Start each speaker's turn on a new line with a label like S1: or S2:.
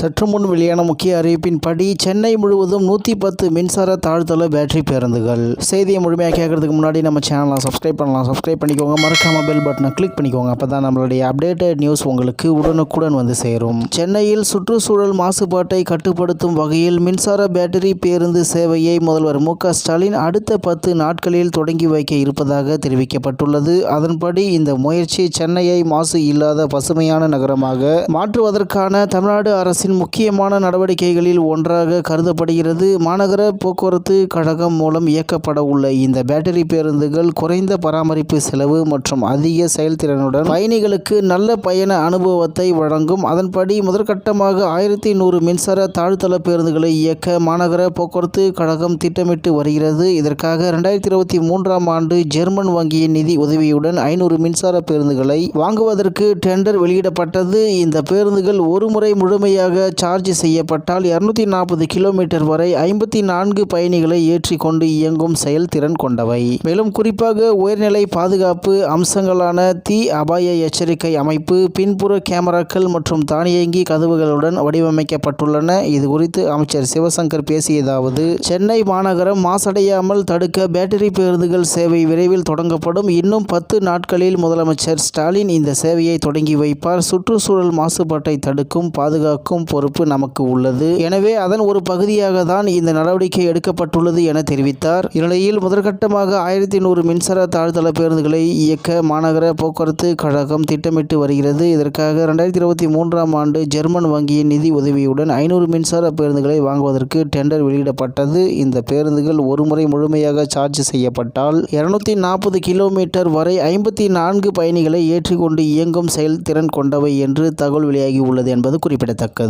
S1: சற்று முன் வெளியான முக்கிய அறிவிப்பின்படி சென்னை முழுவதும் நூற்றி பத்து மின்சார தாழ்த்தள பேட்டரி பேருந்துகள். செய்தியை முழுமையாக கேட்கறதுக்கு முன்னாடி நம்ம சேனலை சப்ஸ்கிரைப் பண்ணலாம். சப்ஸ்கிரைப் பண்ணிக்கோங்க. மறக்காம பெல் பட்டனை கிளிக் பண்ணிக்கோங்க. அப்போ தான் நம்மளுடைய அப்டேட்டட் நியூஸ் உங்களுக்கு உடனுக்குடன் வந்து சேரும். சென்னையில் சுற்றுச்சூழல் மாசுபாட்டை கட்டுப்படுத்தும் வகையில் மின்சார பேட்டரி பேருந்து சேவையை முதல்வர் மு க ஸ்டாலின் அடுத்த பத்து நாட்களில் தொடங்கி வைக்க இருப்பதாக தெரிவிக்கப்பட்டுள்ளது. அதன்படி இந்த முயற்சி சென்னையை மாசு இல்லாத பசுமையான நகரமாக மாற்றுவதற்கான தமிழ்நாடு அரசின் முக்கியமான நடவடிக்கைகளில் ஒன்றாக கருதப்படுகிறது. மாநகர போக்குவரத்து கழகம் மூலம் இயக்கப்பட உள்ள இந்த பேட்டரி பேருந்துகள் குறைந்த பராமரிப்பு செலவு மற்றும் அதிக செயல்திறனுடன் பயணிகளுக்கு நல்ல பயண அனுபவத்தை வழங்கும். அதன்படி முதற்கட்டமாக ஆயிரத்தி நூறு மின்சார தாழ்த்தள பேருந்துகளை இயக்க மாநகர போக்குவரத்து கழகம் திட்டமிட்டு வருகிறது. இதற்காக ரெண்டாயிரத்தி இருபத்தி மூன்றாம் ஆண்டு ஜெர்மன் வங்கியின் நிதி உதவியுடன் ஐநூறு மின்சார பேருந்துகளை வாங்குவதற்கு டெண்டர் வெளியிடப்பட்டது. இந்த பேருந்துகள் ஒருமுறை முழுமையாக சார்ஜ் செய்யப்பட்டால் இருநூத்தி நாற்பது கிலோமீட்டர் வரை ஐம்பத்தி நான்கு பயணிகளை ஏற்றி கொண்டு இயங்கும் செயல்திறன் கொண்டவை. மேலும் குறிப்பாக உயர்நிலை பாதுகாப்பு அம்சங்களான தீ அபாய எச்சரிக்கை அமைப்பு பின்புற கேமராக்கள் மற்றும் தானியங்கி கதவுகளுடன் வடிவமைக்கப்பட்டுள்ளன. இது குறித்து அமைச்சர் சிவசங்கர் பேசியதாவது சென்னை மாநகரம் மாசடையாமல் தடுக்க பேட்டரி பேருந்துகள் சேவை விரைவில் தொடங்கப்படும். இன்னும் பத்து நாட்களில் முதலமைச்சர் ஸ்டாலின் இந்த சேவையை தொடங்கி வைப்பார். சுற்றுச்சூழல் மாசுபாட்டை தடுக்கும் பாதுகாக்கும் பொறுப்பு நமக்கு உள்ளது. எனவே அதன் ஒரு பகுதியாக தான் இந்த நடவடிக்கை எடுக்கப்பட்டுள்ளது என தெரிவித்தார். இந்நிலையில் முதற்கட்டமாக ஆயிரத்தி நூறு மின்சார தாழ்தள பேருந்துகளை இயக்க மாநகர போக்குவரத்து கழகம் திட்டமிட்டு வருகிறது. இதற்காக ரெண்டாயிரத்தி இருபத்தி மூன்றாம் ஆண்டு ஜெர்மன் வங்கியின் நிதி உதவியுடன் ஐநூறு மின்சார பேருந்துகளை வாங்குவதற்கு டெண்டர் வெளியிடப்பட்டது. இந்த பேருந்துகள் ஒருமுறை முழுமையாக சார்ஜ் செய்யப்பட்டால் இருநூத்தி நாற்பது கிலோமீட்டர் வரை ஐம்பத்தி நான்கு பயணிகளை ஏற்றிக்கொண்டு இயங்கும் செயல்திறன் கொண்டவை என்று தகவல் வெளியாகி உள்ளது என்பது குறிப்பிடத்தக்கது.